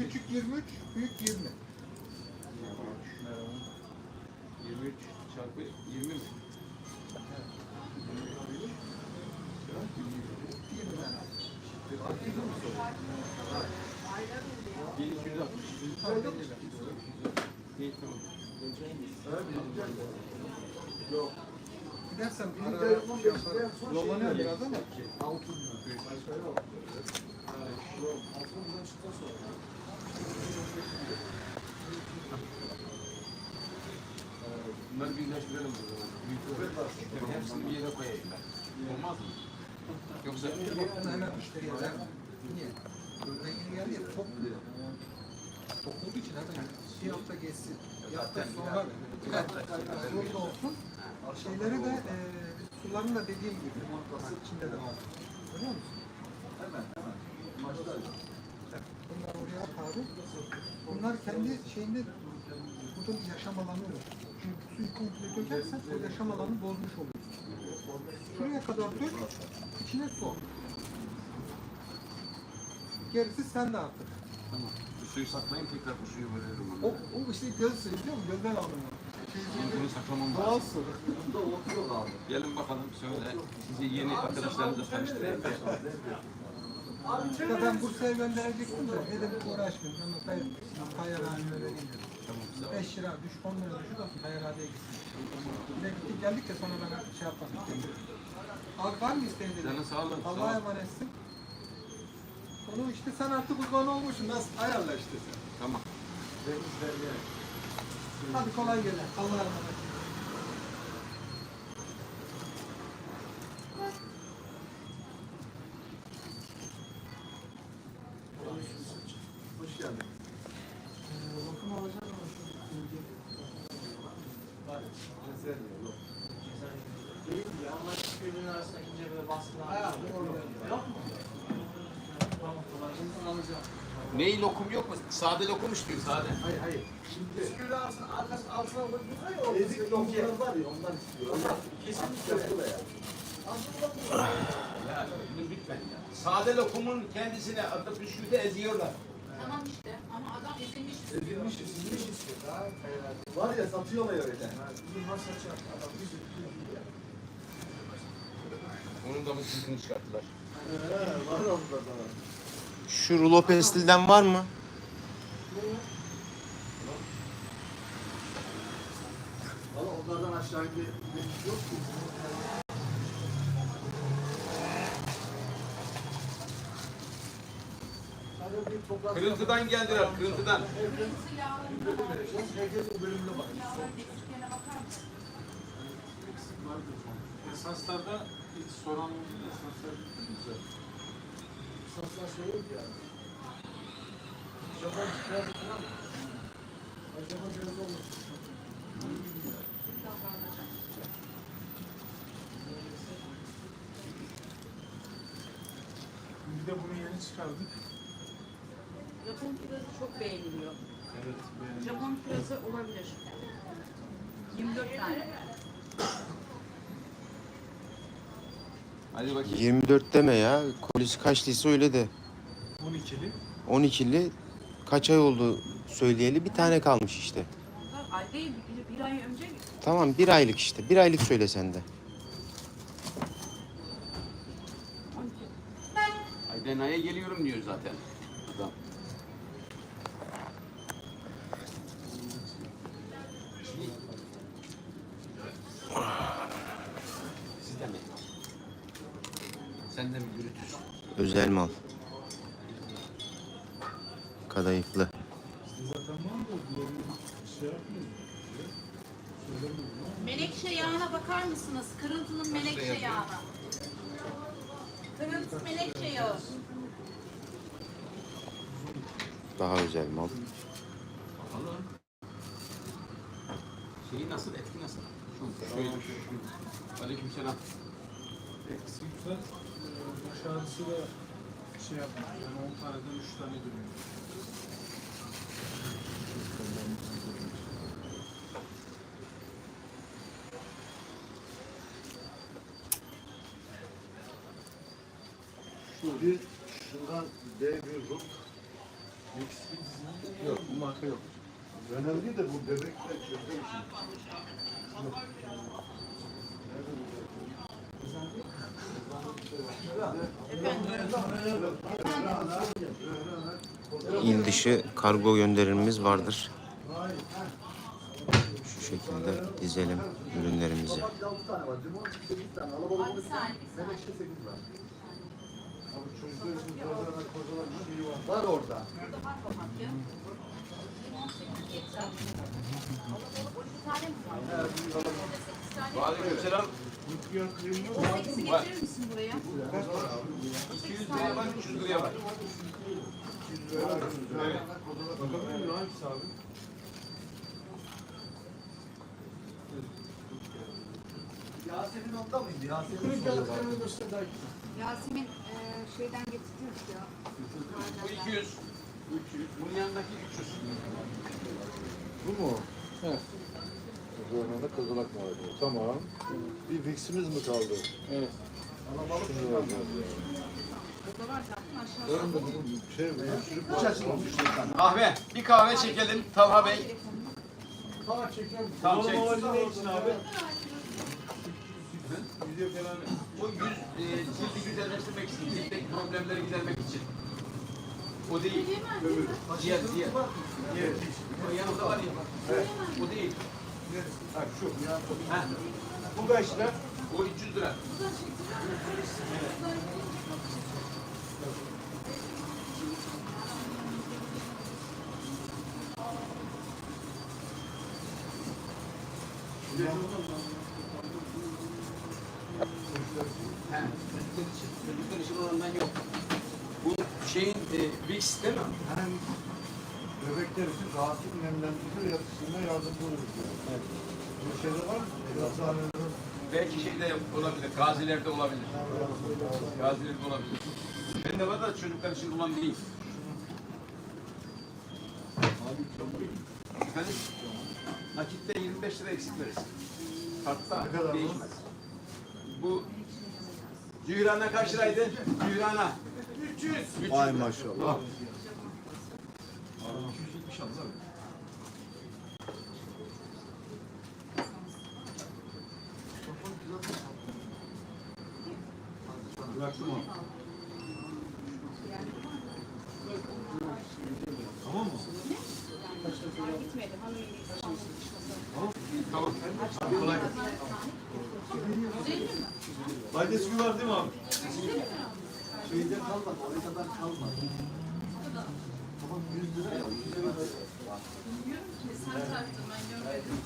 küçük 23, büyük 20. 23 çarpı 20 mi? 20 tane. 1260. İyi tamam. Gidersen bir ara şey yaparım. Dolanıyor biraz ama. Bunları birleştirelim o zaman. Büyükleri hepsini bir yere koyayım ben. Olmaz mı? Yoksa Bunu hemen müşteriye verme. Niye? Buradan yeni geldi ya. Çok olduğu için hemen bir hafta geçsin. Bir hafta sonra evet, burada olsun. Şeyleri de e, suların da dediğim gibi nasıl içinde de var. Görüyor musun? Hemen hemen. Bunlar oraya at abi. Bunlar kendi şeyinde burada bir yaşam alanı olur. Çünkü suyu komple dökersen o yaşam alanı bozmuş olur. Şuraya kadar dök, içine su. Gerisi sen de artık. tamam. Bu suyu saklayayım tekrar bu suyu veririm O, ona. o işte göz suyu biliyor musun? Gözden alınıyor. Şey, Bunu saklamam Doğal lazım. su. Gelin bakalım şöyle sizi yeni arkadaşlarınızla tanıştırayım. İşte ben Bursa'ya gönderecektim de dedim uğraşmayayım. Tayyar, Tayyar abime vereyim dedim. Tamam sağ ol. 5 lira, düş 10 lira düşük olsun Tayyar abiye gitsin. Bir de gittik geldik de sonra bana şey yapmadık. Abi var mı isteğin dedim. Canın sağ olun. Allah'a emanetsin. Onu işte sen artık kurban olmuşsun. Nasıl ayarla işte sen. Tamam. Hadi kolay gelsin. Allah'a emanet. Hoş geldin. Bakım alacağım ama şu Değil ya ama birbirinin arasında ince böyle baskılar. Ha, doğru. Yok mu? Tamam kolay gelsin alacağım. Neyi lokum yok mu? Sade lokum istiyor sade. Hayır hayır. Şimdi Bisküvi alsın arkasının altına koyduğunuz ya o ezik lokumlar var ya ondan istiyor. Onlar Kesinlikle. yapılı ya. Ya lütfen ya. Sade lokumun kendisine atıp bisküvide eziyorlar. Tamam işte ama adam ezilmiş. Ezilmiş ezilmiş istiyor. Var ya satıyorlar öyle. Bunlar saçar. Adam bir sürü Onun da bu sesini çıkarttılar. He, var onda da. Şu rulo pestilden var mı? Valla onlardan aşağı yok ki. Kırıntıdan geldiler, kırıntıdan. Herkesin bakar mısın? Esaslarda hiç soran? Esaslar güzel. Saslar yok yani. Japon biraz falan. Acaba biraz olmuş. Bir de bunu yeni çıkardık. Japon kirazı çok beğeniliyor. Evet. beğendim. Japon kirazı olabilir. 24 tane. Hadi bakayım. 24 deme ya. Kolisi kaçlıysa öyle de. 12'li. 12'li kaç ay oldu söyleyeli bir tane kalmış işte. Ay değil, bir, bir ay önce Tamam bir aylık işte. Bir aylık söyle sen de. 12. Aydena'ya geliyorum diyor zaten. Adam. Siz de mi? Sen de mi yürütürsün? Özel mal. Kadayıflı. Zaten var da diğerini şey yapmıyor. Söylemiyorum ama. Menekşe yağına bakar mısınız? Kırıntının menekşe yağına. Kırıntı menekşe yağı. Daha özel mal. Bakalım. Şeyi nasıl, etki nasıl? Şu, şöyle. Aleykümselam. Eksi güzel. Ee, da şey yapmış. Yani 10 taneden 3 tane dönüyor. Bir şundan D bir ruh. Yok bu marka yok. Önemli de bu bebekler çözmek için. İl dışı kargo gönderimimiz vardır. Şu şekilde dizelim ürünlerimizi. Var. Limon 8 tane. Alabalık Abi 12 bir tane. saniye, bir saniye. Menekşe 8 var. Abi çocuklarımızın kozalarına kozalar bir var. Var orada. Burada var papatya. Limon sekiz yeter. Alabalık 12 tane mi var? Orada sekiz tane mi var? Aleykümselam. O sekizi getirir misin buraya? 200 liraya var, 300 liraya var. Evet. Bakabilir miyim hangisi abi? Yasemin onda mıydı? Yasemin soruyorlar. Yasemin e, şeyden getirmiş ya. Bu 200. 300. Bunun yanındaki 300. Bu mu? Evet. Kızlarına da kızılak var diyor. Tamam. Bir fiximiz mi kaldı? Evet. Alabalık Şunu vereceğiz ya. Kahve. Bir kahve çekelim Talha Bey. Tamam çekiyorum. Tamam, çek. amacı ne için abi? Video falan. Bu yüz, e, cildi güzelleştirmek için, ciltteki problemleri gidermek için. O değil. Diğer, diğer. Evet. O yanımda var ya. O değil. Ha şu. Heh. Bu kaç lira? O 300 lira. He, çocuklar için. Çocuklar için olandan yok. Bu şeyin e, Vicks değil mi? hem bebekler için rahatsız nemlendirici yatışına yardımcı olur diyor. Evet. Bu şeyde var mı? Eczanede Belki şeyde olabilir, gazilerde olabilir. Gazilerde olabilir. Bende var da çocuklar için olan değil. Efendim? Nakitte 25 lira eksik verirsin. Kartta Ne kadar değişmez. Bu Cüyrana kaç liraydı? Cüyrana. 300. 300 Vay maşallah. 270 aldı abi. Bıraktım onu. Tamam mı? Gitmedi. Tamam. Faydası var değil mi abi? Şeyde kalmadı, oraya kadar kalmadı. Tamam 100 lira ya, 100 lira da Sen tarttın ben görmedim.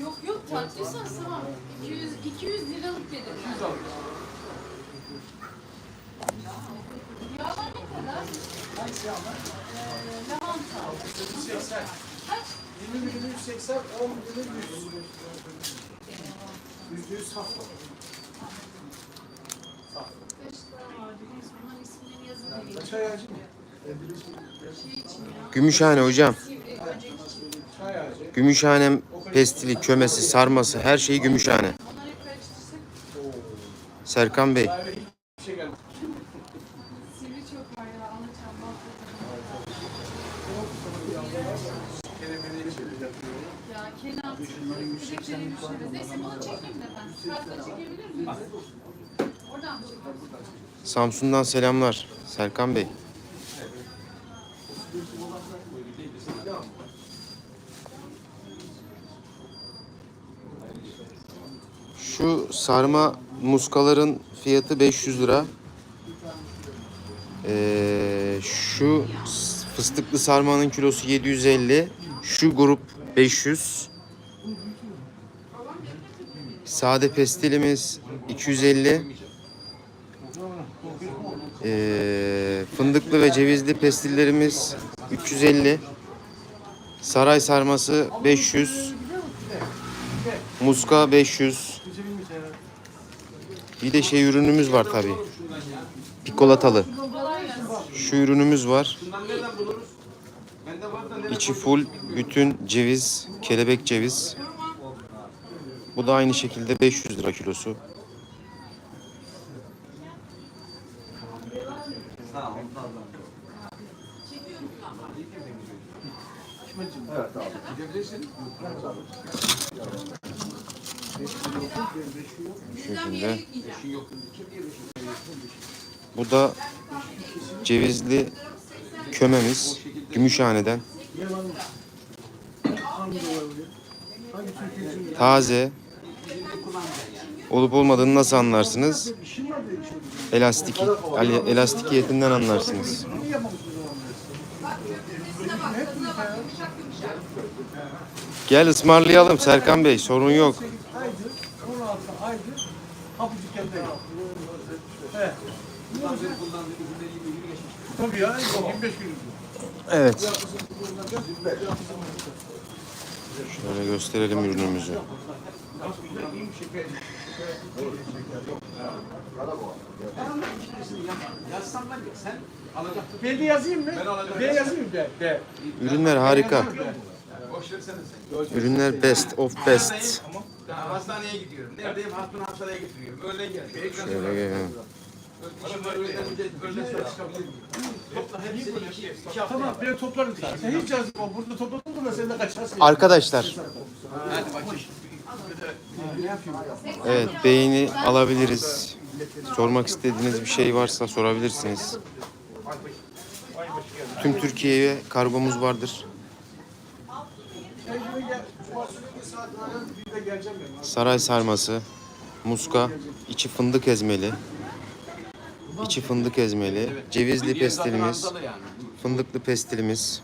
Yok yok tarttıysan tamam. 200, 200 liralık dedim. 200 aldı. Yağlar ne kadar? Ee, lavanta. 80. Kaç? 20 milim 180, 10 milim 100. Yüzde yüz saf var. Beş lira vardı. Neyse onların isimlerini yazın? Şey için ya. Gümüşhane hocam. Sivri, böcek için. Çay ağacı. Gümüşhanem pestili, kömesi, sarması her şeyi Gümüşhane. Serkan Bey. Kahve hiçbir şey gelmedi. sivri çok var ya. Anlatacağım. Kelimeli içeri Ya Kenan, böcekleri düşürürüz. Neyse bunu çekeyim de ben. Kartla çekebilir miyiz? Oradan mı çekiyorsun? Samsun'dan selamlar. Serkan Bey. Şu sarma muskaların fiyatı 500 lira. Ee, şu fıstıklı sarmanın kilosu 750. Şu grup 500. Sade pestilimiz 250. Ee, fındıklı ve cevizli pestillerimiz 350. Saray sarması 500. Muska 500. Bir de şey ürünümüz var tabi. Pikolatalı. Şu ürünümüz var. İçi full bütün ceviz, kelebek ceviz. Bu da aynı şekilde 500 lira kilosu. Evet abi. Gidebilirsin. Bu şekilde. Bu da cevizli kömemiz. Gümüşhane'den. Taze. Olup olmadığını nasıl anlarsınız? Elastik, el- elastikiyetinden anlarsınız. Gel ısmarlayalım Serkan Bey sorun yok. Ya, 25 gün. Evet. Şöyle gösterelim ürünümüzü. Ben de de yazayım mı? Ben yazayım ben. Ben. Ürünler harika. Ürünler best of best. Hastaneye gidiyorum. Neredeyim? Hastaneye getiriyorum. Öğlen geliyorum. Şöyle gelelim. Tamam ben toplarım sen. Sen hiç yazma. Burada topladın mı sen de kaçarsın. Arkadaşlar evet beğeni alabiliriz. Sormak istediğiniz bir şey varsa sorabilirsiniz. Tüm Türkiye'ye kargomuz vardır. Saray sarması, muska, içi fındık ezmeli. İçi fındık ezmeli, cevizli pestilimiz, fındıklı pestilimiz.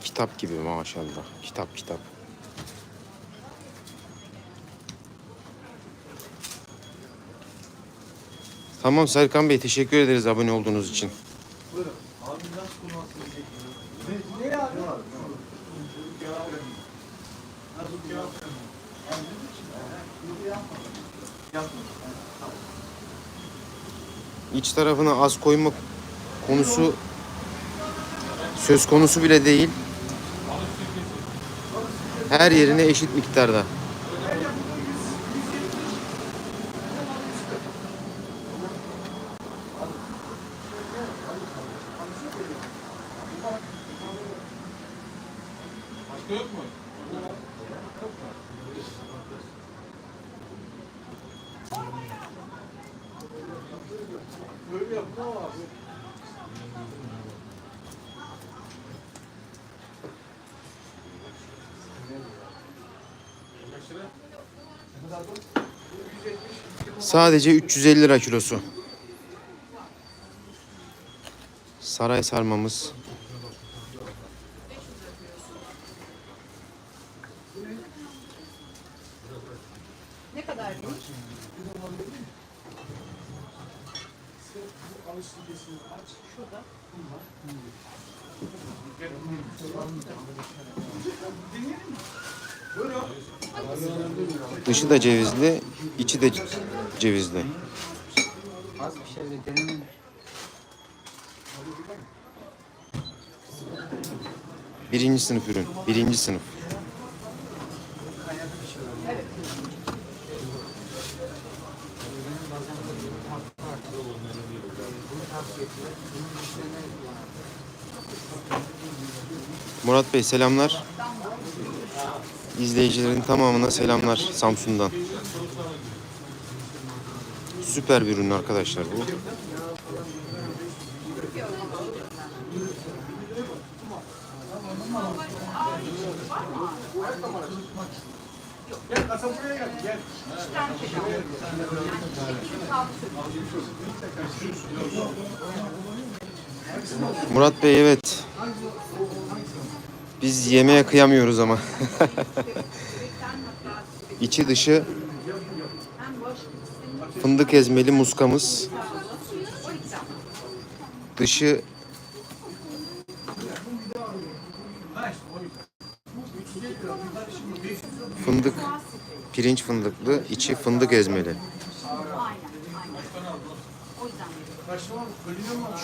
Kitap gibi maşallah. Kitap kitap. Tamam Serkan Bey teşekkür ederiz abone olduğunuz için. Abi? İç tarafına az koyma konusu söz konusu bile değil. Her yerine eşit miktarda. Sadece 350 lira kilosu. Saray sarmamız. Ne kadar? Şurada. Dışı da cevizli, içi de cevizli. Az bir şey de denemeyin. Birinci sınıf ürün. Birinci sınıf. Murat Bey selamlar. İzleyicilerin tamamına selamlar Samsun'dan. Süper bir ürün arkadaşlar bu. Murat Bey evet. Biz yemeğe kıyamıyoruz ama. İçi dışı fındık ezmeli muskamız. Dışı fındık, pirinç fındıklı, içi fındık ezmeli.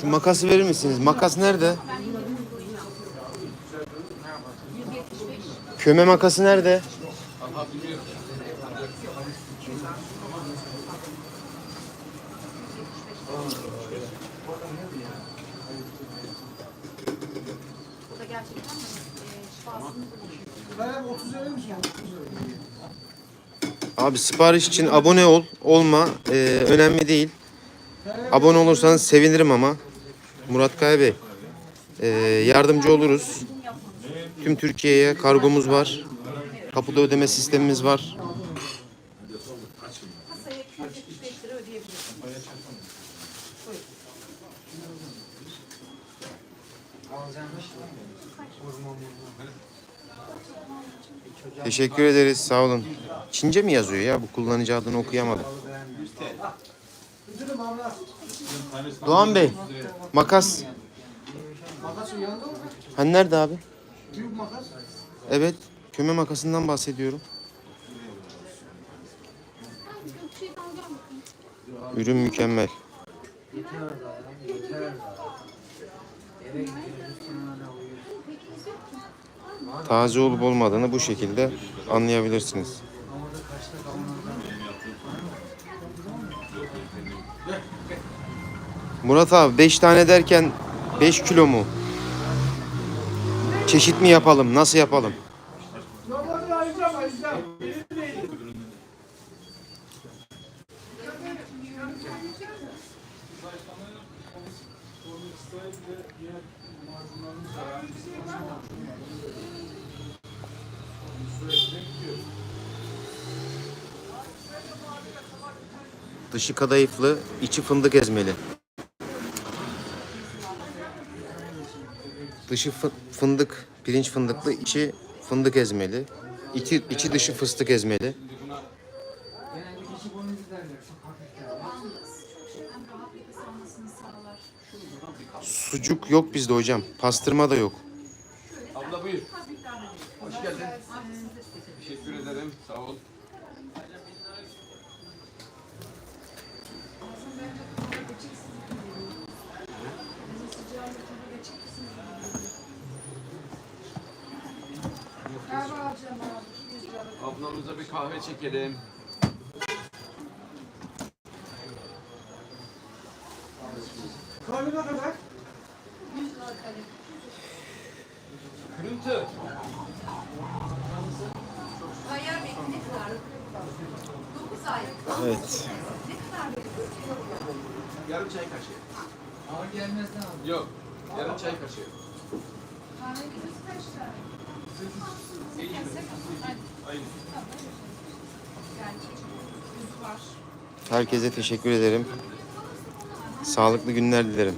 Şu makası verir misiniz? Makas nerede? Köme makası nerede? Allah biliyor. Bu da gerçekten e, şifasını buluyor. Ben 30 verir misin? 30 verir. Abi sipariş için abone ol. Olma. Ee, önemli değil. Abone olursanız sevinirim ama. Murat Kaya Bey. ee, yardımcı oluruz. Tüm Türkiye'ye kargomuz var. Kapıda ödeme sistemimiz var. Teşekkür ederiz. Sağ olun. Çince mi yazıyor ya? Bu kullanıcı adını okuyamadım. Doğan Bey. Makas. Hani nerede abi? Evet. Köme makasından bahsediyorum. Ürün mükemmel. Taze olup olmadığını bu şekilde anlayabilirsiniz. Murat abi 5 tane derken 5 kilo mu? Çeşit mi yapalım? Nasıl yapalım? Dışı kadayıflı, içi fındık ezmeli. Dışı fı- fındık, pirinç fındıklı, içi fındık ezmeli. İçi, içi dışı fıstık ezmeli. Sucuk yok bizde hocam. Pastırma da yok. Abla buyur. Hoş geldin. Teşekkür ederim. Sağ ol. Ablamıza bir kahve çekelim. Kahve ne kadar? Kırıntı. Tayyar Bey ne kadar? 9 ay. Evet. Ne kadar? Yarım çay kaşığı. Ağır gelmez ne? Yok. Yarım çay kaşığı. Kahve kilosu kaç lira? Herkese teşekkür ederim. Sağlıklı günler dilerim.